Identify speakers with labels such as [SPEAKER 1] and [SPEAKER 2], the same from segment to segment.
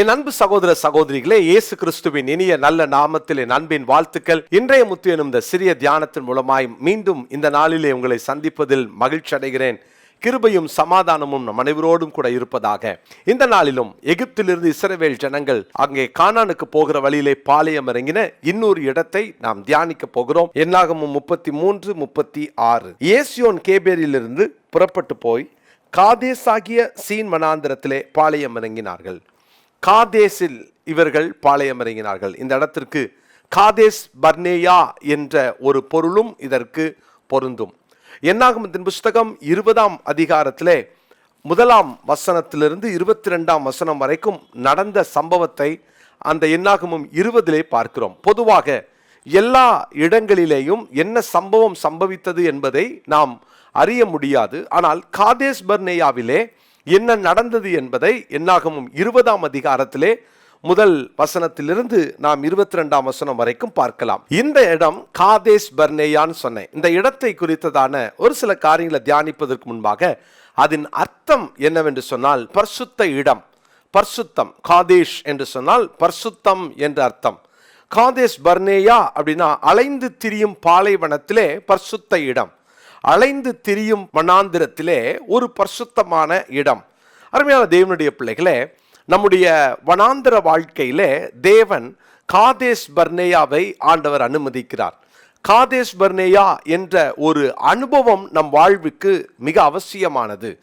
[SPEAKER 1] என் அன்பு சகோதர சகோதரிகளே இயேசு கிறிஸ்துவின் இனிய நல்ல நாமத்தில் என் அன்பின் வாழ்த்துக்கள். இன்றைய முத்து எனும் இந்த சிறிய தியானத்தின் மூலமாய் மீண்டும் இந்த நாளிலே உங்களை சந்திப்பதில் மகிழ்ச்சி அடைகிறேன். கிருபையும் சமாதானமும் நம் அனைவரோடும் கூட இருப்பதாக. இந்த நாளிலும் எகிப்திலிருந்து இஸ்ரவேல் ஜனங்கள் அங்கே கானானுக்கு போகிற வழியிலே பாளையம் இறங்கின இன்னொரு இடத்தை நாம் தியானிக்க போகிறோம். என்னாகமும் முப்பத்தி மூன்று முப்பத்தி ஆறு ஏசியோன் கேபேரியிலிருந்து புறப்பட்டு போய் காதேசாகிய சீன் மனாந்திரத்திலே பாளையம் இறங்கினார்கள். காதேசில் இவர்கள் பாளையம் இறங்கினார்கள் இந்த இடத்திற்கு காதேஸ் பர்னேயா என்ற ஒரு பொருளும் இதற்கு பொருந்தும். என்னாகமத்தின் புஸ்தகம் இருபதாம் அதிகாரத்திலே முதலாம் வசனத்திலிருந்து இருபத்தி ரெண்டாம் வசனம் வரைக்கும் நடந்த சம்பவத்தை அந்த என்னாகமும் இருபதிலே பார்க்கிறோம். பொதுவாக எல்லா இடங்களிலேயும் என்ன சம்பவம் சம்பவித்தது என்பதை நாம் அறிய முடியாது. ஆனால் காதேஸ் பர்னேயாவிலே என்ன நடந்தது என்பதை என்னாகமும் இருபதாம் அதிகாரத்திலே முதல் வசனத்திலிருந்து நாம் இருபத்தி ரெண்டாம் வசனம் வரைக்கும் பார்க்கலாம். இந்த இடம் காதேஷ் பர்னேயான்னு சொன்னேன். இந்த இடத்தை குறித்ததான ஒரு சில காரியங்களை தியானிப்பதற்கு முன்பாக அதன் அர்த்தம் என்னவென்று சொன்னால் பர்சுத்த இடம் பர்சுத்தம். காதேஷ் என்று சொன்னால் பர்சுத்தம் என்று அர்த்தம். காதேஷ் பர்னேயா அப்படின்னா அலைந்து திரியும் பாலைவனத்திலே பர்சுத்த இடம். அலைந்து திரியும் வனாந்திரத்திலே ஒரு பரிசுத்தமான இடம். அருமையான தேவனுடைய பிள்ளைகளே நம்முடைய வனாந்திர வாழ்க்கையிலே தேவன் காதேஷ் பர்னேயாவை ஆண்டவர் அனுமதிக்கிறார். காதேஷ் பர்னேயா என்ற ஒரு அனுபவம் நம் வாழ்வுக்கு மிக அவசியமானது.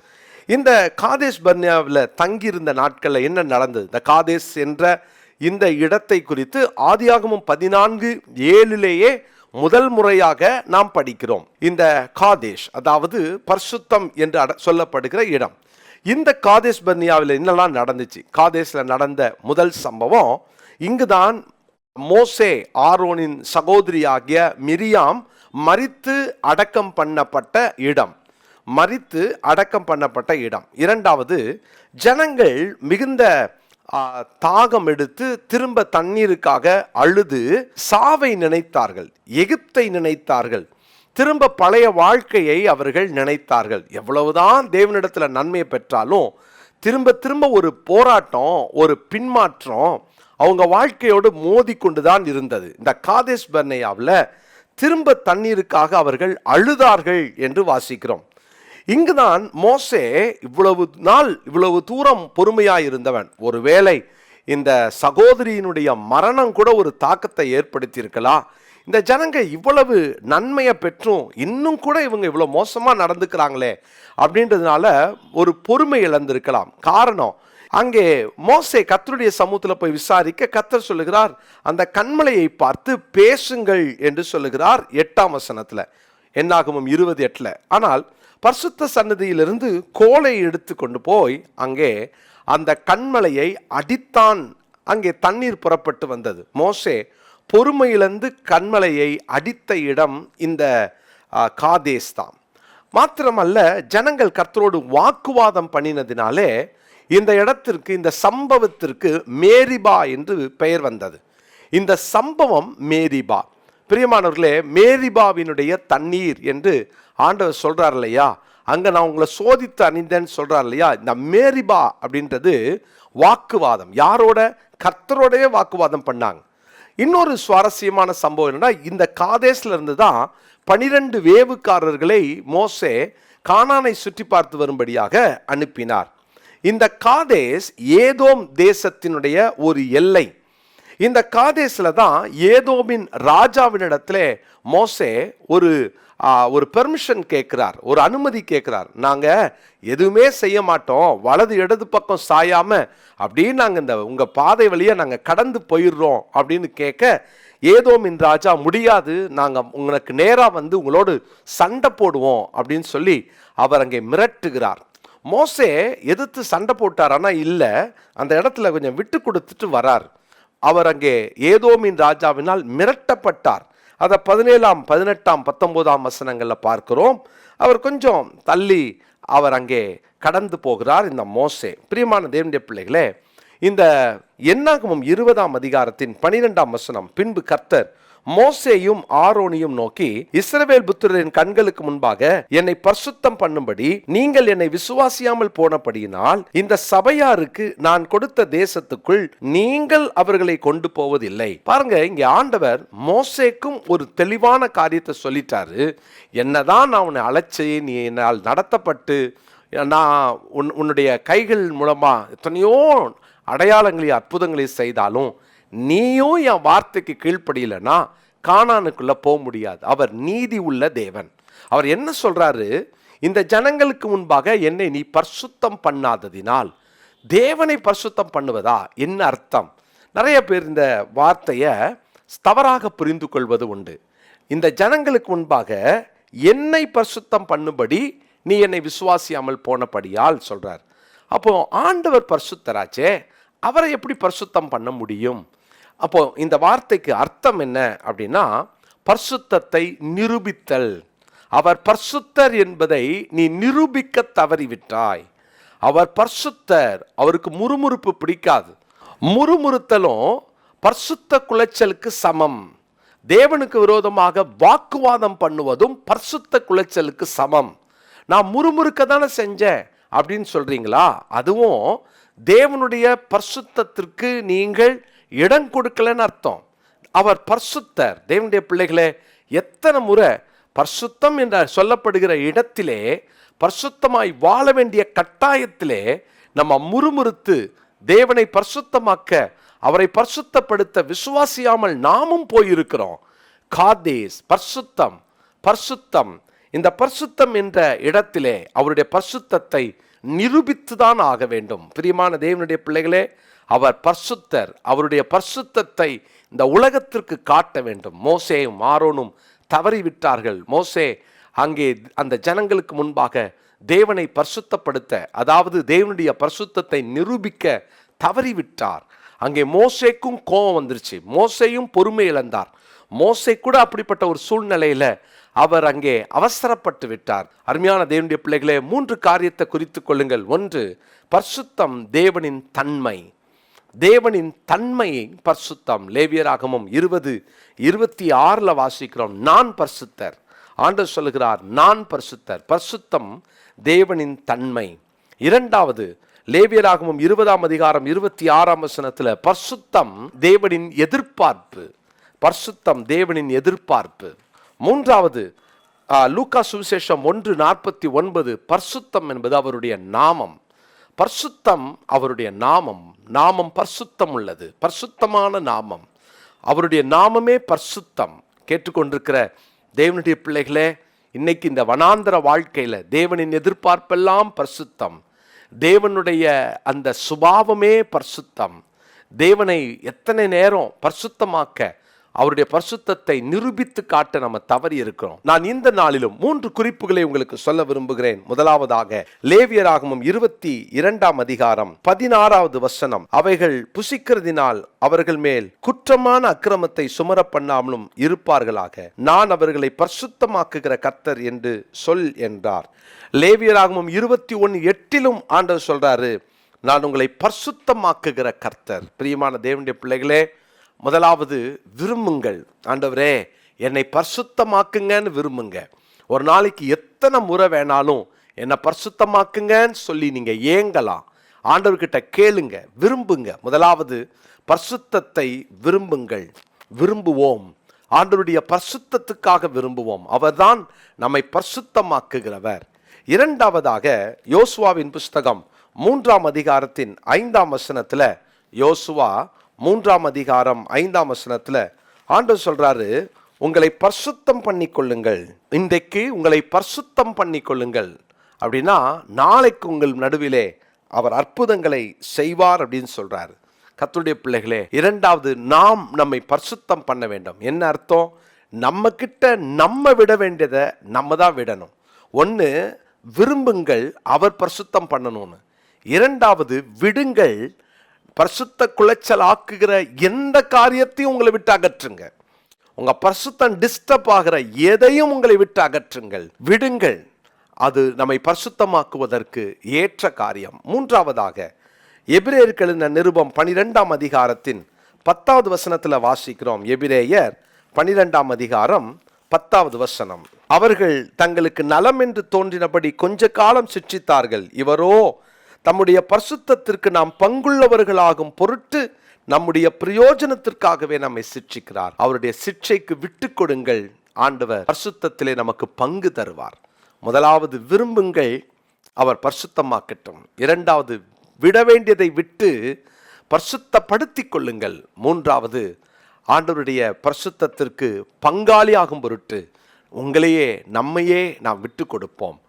[SPEAKER 1] இந்த காதேஷ் பர்னியாவில் தங்கியிருந்த நாட்களில் என்ன நடந்தது? இந்த காதேஷ் என்ற இந்த இடத்தை குறித்து ஆதியாகமும் பதினான்கு ஏழிலேயே முதல் முறையாக நாம் படிக்கிறோம். இந்த காதேஷ் அதாவது பர்சுத்தம் என்று அட- சொல்லப்படுகிற இடம். இந்த காதேஷ் பர்னியாவில் என்னெல்லாம் நடந்துச்சு? காதேஷில் நடந்த முதல் சம்பவம் இங்குதான் மோசே ஆரோனின் சகோதரியாகிய மிரியாம் மரித்து அடக்கம் பண்ணப்பட்ட இடம். மரித்து அடக்கம் பண்ணப்பட்ட இடம். இரண்டாவது ஜனங்கள் மிகுந்த தாகம் எடுத்து திரும்ப தண்ணீருக்காக அழுது சாவை நினைத்தார்கள் எகிப்தை நினைத்தார்கள் திரும்ப பழைய வாழ்க்கையை அவர்கள் நினைத்தார்கள். எவ்வளவுதான் தேவனிடத்தில் நன்மையை பெற்றாலும் திரும்ப திரும்ப ஒரு போராட்டம் ஒரு பின்மாற்றம் அவங்க வாழ்க்கையோடு மோதி கொண்டுதான் இருந்தது. இந்த காதேஷ் பர்னையாவில் திரும்ப தண்ணீருக்காக அவர்கள் அழுதார்கள் என்று வாசிக்கிறோம். இங்குதான் மோசே இவ்வளவு நாள் இவ்வளவு தூரம் பொறுமையாக இருந்தவன் ஒருவேளை இந்த சகோதரியினுடைய மரணம் கூட ஒரு தாக்கத்தை ஏற்படுத்தியிருக்கலாம் இந்த ஜனங்க இவ்வளவு நன்மையை பெற்றும் இன்னும் கூட இவங்க இவ்வளோ மோசமாக நடந்துக்கிறாங்களே அப்படின்றதுனால ஒரு பொறுமை இழந்திருக்கலாம். காரணம் அங்கே மோசே கத்தருடைய சமூகத்தில் போய் விசாரிக்க கத்தர் சொல்லுகிறார் அந்த கண்மலையை பார்த்து பேசுங்கள் என்று சொல்லுகிறார் எட்டாம் வசனத்தில். என்னாகமும் இருபது எட்டில். ஆனால் பரிசுத்த சன்னதியிலிருந்து கோலை எடுத்து கொண்டு போய் அங்கே அந்த கண்மலையை அடித்தான். அங்கே தண்ணீர் புறப்பட்டு வந்தது. மோசே பொறுமையிலிருந்து கண்மலையை அடித்த இடம் இந்த காதேஸ் தான். மாத்திரமல்ல ஜனங்கள் கர்த்தரோடு வாக்குவாதம் பண்ணினதினாலே இந்த இடத்திற்கு இந்த சம்பவத்திற்கு மேரிபா என்று பெயர் வந்தது. இந்த சம்பவம் மேரிபா. பிரியமானவர்களே மேரிபாவினுடைய தண்ணீர் என்று ஆண்டவர் சொல்கிறார் இல்லையா அங்கே நான் உங்களை சோதித்து அணிந்தேன்னு சொல்கிறார் இல்லையா இந்த மேரிபா அப்படின்றது வாக்குவாதம். யாரோட? கர்த்தரோடயே வாக்குவாதம் பண்ணாங்க. இன்னொரு சுவாரஸ்யமான சம்பவம் என்னன்னா இந்த காதேஸில் இருந்து தான் பனிரெண்டு வேவுக்காரர்களை மோசே கானானை சுற்றி பார்த்து வரும்படியாக அனுப்பினார். இந்த காதேஸ் ஏதோம் தேசத்தினுடைய ஒரு எல்லை. இந்த காதேஸில் தான் ஏதோமின் ராஜாவினிடத்துல மோசே ஒரு ஒரு பெர்மிஷன் கேட்குறார் ஒரு அனுமதி கேட்குறார். நாங்கள் எதுவுமே செய்ய மாட்டோம் வலது இடது பக்கம் சாயாமல் அப்படின்னு நாங்கள் இந்த உங்கள் பாதை வழியை நாங்கள் கடந்து போயிடுறோம் அப்படின்னு கேட்க ஏதோமின் ராஜா முடியாது நாங்கள் உங்களுக்கு நேராக வந்து உங்களோடு சண்டை போடுவோம் அப்படின்னு சொல்லி அவர் அங்கே மிரட்டுகிறார். மோசே எதிர்த்து சண்டை போட்டார் ஆனால் இல்லை அந்த இடத்துல கொஞ்சம் விட்டு கொடுத்துட்டு வரார். அவர் அங்கே ஏதோமின் ராஜாவினால் மிரட்டப்பட்டார். அதை பதினேழாம் பதினெட்டாம் பத்தொம்போதாம் வசனங்களில் பார்க்கிறோம். அவர் கொஞ்சம் தள்ளி அவர் அங்கே கடந்து போகிறார் இந்த மோசே. பிரியமான தேவனுடைய பிள்ளைகளே இந்த என்னாகமும் இருபதாம் அதிகாரத்தின் பனிரெண்டாம் வசனம் பின்பு கர்த்தர் மோசேயும் ஆரோனியும் நோக்கி இஸ்ரவேல் புத்திரரின் கண்களுக்கு முன்பாக என்னை பரிசுத்தம் பண்ணும்படி நீங்கள் என்னை விசுவாசியாமல் போனபடியினால் இந்த சபையாருக்கு நான் கொடுத்த தேசத்துக்குள் நீங்கள் அவர்களை கொண்டு போவதில்லை. பாருங்க இங்க ஆண்டவர் மோசேக்கும் ஒரு தெளிவான காரியத்தை சொல்லிட்டாரு. என்னதான் நான் உன்னை அழைச்சி நீ என்னால் நடத்தப்பட்டு நான் உன் உன்னுடைய கைகள் மூலமா எத்தனையோ அடையாளங்களையும் அற்புதங்களையும் செய்தாலும் நீயும் என் வார்த்தைக்கு கீழ்ப்படியலைன்னா காணானுக்குள்ளே போக முடியாது. அவர் நீதி உள்ள தேவன். அவர் என்ன சொல்கிறாரு இந்த ஜனங்களுக்கு முன்பாக என்னை நீ பரிசுத்தம் பண்ணாததினால் தேவனை பரிசுத்தம் பண்ணுவதா? என்ன அர்த்தம்? நிறைய பேர் இந்த வார்த்தையை தவறாக புரிந்து கொள்வது உண்டு. இந்த ஜனங்களுக்கு முன்பாக என்னை பரிசுத்தம் பண்ணும்படி நீ என்னை விசுவாசியாமல் போனபடியால் சொல்றார். அப்போ ஆண்டவர் பரிசுத்தராச்சே அவரை எப்படி பரிசுத்தம் பண்ண முடியும்? அப்போ இந்த வார்த்தைக்கு அர்த்தம் என்ன அப்படின்னா பர்சுத்தத்தை நிரூபித்தல். அவர் பர்சுத்தர் என்பதை நீ நிரூபிக்க தவறிவிட்டாய். அவர் பர்சுத்தர் அவருக்கு முறுமுறுப்பு பிடிக்காது. முறுமுறுத்தலும் பர்சுத்த குலைச்சலுக்கு சமம். தேவனுக்கு விரோதமாக வாக்குவாதம் பண்ணுவதும் பர்சுத்த குலைச்சலுக்கு சமம். நான் முறுமுறுக்க தானே செஞ்சேன் அப்படின்னு சொல்றீங்களா? அதுவும் தேவனுடைய பர்சுத்தத்திற்கு நீங்கள் இடம் கொடுக்கலன்னு அர்த்தம். அவர் பர்சுத்தர். தேவனுடைய பிள்ளைகளே எத்தனை முறை பர்சுத்தம் என்ற சொல்லப்படுகிற இடத்திலே பர்சுத்தமாய் வாழ வேண்டிய கட்டாயத்திலே நம்ம முறுமுறுத்து தேவனை பரிசுத்தமாக்க அவரை பரிசுத்தப்படுத்த விசுவாசியாமல் நாமும் போயிருக்கிறோம். காதேஸ் பர்சுத்தம் பர்சுத்தம். இந்த பர்சுத்தம் என்ற இடத்திலே அவருடைய பர்சுத்தத்தை நிரூபித்துதான் ஆக வேண்டும். பிரியமான தேவனுடைய பிள்ளைகளே அவர் பர்சுத்தர். அவருடைய பரிசுத்தத்தை இந்த உலகத்திற்கு காட்ட வேண்டும். மோசேயும் ஆரோனும் தவறிவிட்டார்கள். மோசே அங்கே அந்த ஜனங்களுக்கு முன்பாக தேவனை பரிசுத்தப்படுத்த அதாவது தேவனுடைய பரிசுத்தத்தை நிரூபிக்க தவறிவிட்டார். அங்கே மோசேக்கும் கோபம் வந்துருச்சு. மோசையும் பொறுமை இழந்தார். மோசை கூட அப்படிப்பட்ட ஒரு சூழ்நிலையில அவர் அங்கே அவசரப்பட்டு விட்டார். அருமையான தேவனுடைய பிள்ளைகளே மூன்று காரியத்தை குறித்து கொள்ளுங்கள். ஒன்று பர்சுத்தம் தேவனின் தன்மை. தேவனின் தன்மையை பரிசுத்தம். லேவியராகமும் இருபது இருபத்தி ஆறில் வாசிக்கிறோம். நான் பரிசுத்தர். ஆண்டு சொல்லுகிறார் நான் பரிசுத்தர். பரிசுத்தம் தேவனின் தன்மை. இரண்டாவது லேவியராகமும் இருபதாம் அதிகாரம் இருபத்தி ஆறாம் வசனத்தில் பரிசுத்தம் தேவனின் எதிர்பார்ப்பு. பரிசுத்தம் தேவனின் எதிர்பார்ப்பு. மூன்றாவது லூக்கா சுவிசேஷம் ஒன்று நாற்பத்தி ஒன்பது பர்சுத்தம் என்பது அவருடைய நாமம். பர்சுத்தம் அவருடைய நாமம் நாமம் பர்சுத்தம் உள்ளது. பர்சுத்தமான நாமம். அவருடைய நாமமே பர்சுத்தம். கேட்டுக்கொண்டிருக்கிற தேவனுடைய பிள்ளைகளே இன்னைக்கு இந்த வனாந்தர வாழ்க்கையில் தேவனின் எதிர்பார்ப்பெல்லாம் பரிசுத்தம். தேவனுடைய அந்த சுபாவமே பரிசுத்தம். தேவனை எத்தனை நேரம் பரிசுத்தமாக்க அவருடைய பரிசுத்தத்தை நிரூபித்து காட்ட நம்ம தவறி இருக்கிறோம். நான் இந்த நாளிலும் மூன்று குறிப்புகளை உங்களுக்கு சொல்ல விரும்புகிறேன். முதலாவதாக லேவியராகமும் இருபத்தி இரண்டாம் அதிகாரம் பதினாறாவது வசனம். அவைகள் புசிக்கிறதினால் அவர்கள் மேல் குற்றமான அக்கிரமத்தை சுமர பண்ணாமலும் இருப்பார்களாக. நான் அவர்களை பரிசுத்தமாக்குகிற கர்த்தர் என்று சொல் என்றார். லேவியராகமும் இருபத்தி ஒன்று எட்டிலும் ஆண்டவர் சொல்றாரு நான் உங்களை பரிசுத்தமாக்குகிற கர்த்தர். பிரியமான தேவனுடைய பிள்ளைகளே முதலாவது விரும்புங்கள். ஆண்டவரே என்னை பரிசுத்தமாக்குங்கன்னு விரும்புங்க. ஒரு நாளைக்கு எத்தனை முறை வேணாலும் என்னை பரிசுத்தமாக்குங்கன்னு சொல்லி நீங்கள் ஏங்கலாம். ஆண்டவர்கிட்ட கேளுங்க விரும்புங்க. முதலாவது பரிசுத்தத்தை விரும்புங்கள். விரும்புவோம். ஆண்டவருடைய பரிசுத்தத்துக்காக விரும்புவோம். அவர்தான் நம்மை பரிசுத்தமாக்குகிறவர். இரண்டாவதாக யோசுவாவின் புஸ்தகம் மூன்றாம் அதிகாரத்தின் ஐந்தாம் வசனத்துல யோசுவா மூன்றாம் அதிகாரம் ஐந்தாம் வசனத்தில் ஆண்டவர் சொல்கிறாரு உங்களை பரிசுத்தம் பண்ணி கொள்ளுங்கள் இன்றைக்கு உங்களை பரிசுத்தம் பண்ணி கொள்ளுங்கள் அப்படின்னா நாளைக்கு உங்கள் நடுவிலே அவர் அற்புதங்களை செய்வார் அப்படின்னு சொல்கிறார் கத்துடைய பிள்ளைகளே இரண்டாவது நாம் நம்மை பரிசுத்தம் பண்ண வேண்டும். என்ன அர்த்தம்? நம்ம நம்ம விட வேண்டியதை நம்ம தான் விடணும். ஒன்று விரும்புங்கள் அவர் பரிசுத்தம் பண்ணணும்னு. இரண்டாவது விடுங்கள் பரிசுத்த குலைச்சல் ஆக்குகிற எந்த காரியத்தையும் உங்களை விட்டு அகற்றுங்க. உங்க பரிசுத்தம் டிஸ்டர்ப் ஆகிற எதையும் உங்களை விட்டு அகற்றுங்கள். விடுங்கள். அது நம்மை பரிசுத்தமாக்குவதற்கு ஏற்ற காரியம். மூன்றாவதாக எபிரேயர்கள் நிருபம் பனிரெண்டாம் அதிகாரத்தின் பத்தாவது வசனத்தில் வாசிக்கிறோம். எபிரேயர் பனிரெண்டாம் அதிகாரம் பத்தாவது வசனம். அவர்கள் தங்களுக்கு நலம் என்று தோன்றினபடி கொஞ்ச காலம் சிற்றித்தார்கள் இவரோ தம்முடைய பரிசுத்தத்திற்கு நாம் பங்குள்ளவர்களாகும் பொருட்டு நம்முடைய பிரயோஜனத்திற்காகவே நம்மை சிட்சிக்கிறார். அவருடைய சிட்சைக்கு விட்டு கொடுங்கள். ஆண்டவர் பரிசுத்தத்திலே நமக்கு பங்கு தருவார். முதலாவது விரும்புங்கள் அவர் பரிசுத்தமாக்கட்டும். இரண்டாவது விட வேண்டியதை விட்டு பரிசுத்தப்படுத்தி கொள்ளுங்கள். மூன்றாவது ஆண்டவருடைய பரிசுத்தத்திற்கு பங்காளியாகும் பொருட்டு உங்களையே நம்மையே நாம் விட்டு கொடுப்போம்.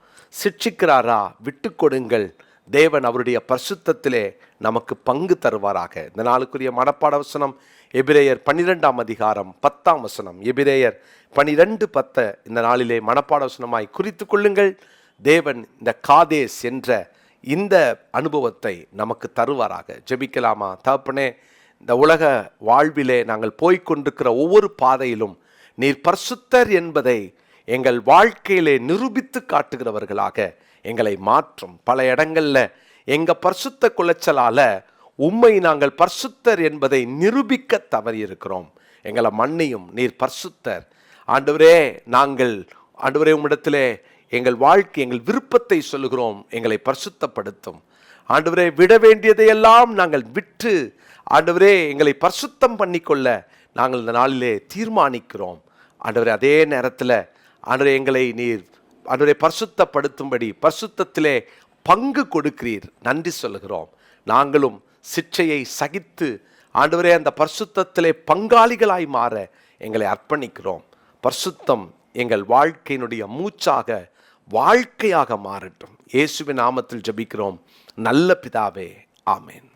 [SPEAKER 1] சிட்சிக்கிறாரா? விட்டு கொடுங்கள். தேவன் அவருடைய பரிசுத்தத்திலே நமக்கு பங்கு தருவாராக. இந்த நாளுக்குரிய மனப்பாட வசனம் எபிரேயர் பன்னிரெண்டாம் அதிகாரம் பத்தாம் வசனம். எபிரேயர் பனிரெண்டு பத்த இந்த நாளிலே மனப்பாட வசனமாய் குறித்து கொள்ளுங்கள். தேவன் இந்த காதேஸ் என்ற இந்த அனுபவத்தை நமக்கு தருவாராக. ஜெபிக்கலாமா? தப்புனே இந்த உலக வாழ்விலே நாங்கள் போய்க்கொண்டிருக்கிற ஒவ்வொரு பாதையிலும் நீர் பரிசுத்தர் என்பதை எங்கள் வாழ்க்கையிலே நிரூபித்து காட்டுகிறவர்களாக எங்களை மாற்றும். பல இடங்களில் எங்கள் பரிசுத்த குலைச்சலால் உம்மை நாங்கள் பரிசுத்தர் என்பதை நிரூபிக்க தவறியிருக்கிறோம். எங்களை மண்ணையும் நீர் பரிசுத்தர். ஆண்டவரே நாங்கள் ஆண்டவரே உம்மிடத்திலே எங்கள் வாழ்க்கை எங்கள் விருப்பத்தை சொல்லுகிறோம். எங்களை பரிசுத்தப்படுத்தும். ஆண்டவரே விட வேண்டியதையெல்லாம் நாங்கள் விட்டு ஆண்டவரே எங்களை பரிசுத்தம் பண்ணிக்கொள்ள நாங்கள் இந்த நாளிலே தீர்மானிக்கிறோம். ஆண்டவரே அதே நேரத்தில் ஆண்டவரே எங்களை நீர் ஆண்டவரை பரிசுத்தப்படுத்தும்படி பரிசுத்தத்திலே பங்கு கொடுக்கிறீர். நன்றி சொல்லுகிறோம். நாங்களும் சிற்றையை சகித்து ஆண்டவரே அந்த பரிசுத்தத்திலே பங்காளிகளாய் மாற எங்களை அர்ப்பணிக்கிறோம். பரிசுத்தம் எங்கள் வாழ்க்கையினுடைய மூச்சாக வாழ்க்கையாக மாறட்டும். இயேசுவின் நாமத்தில் ஜெபிக்கிறோம். நல்ல பிதாவே ஆமேன்.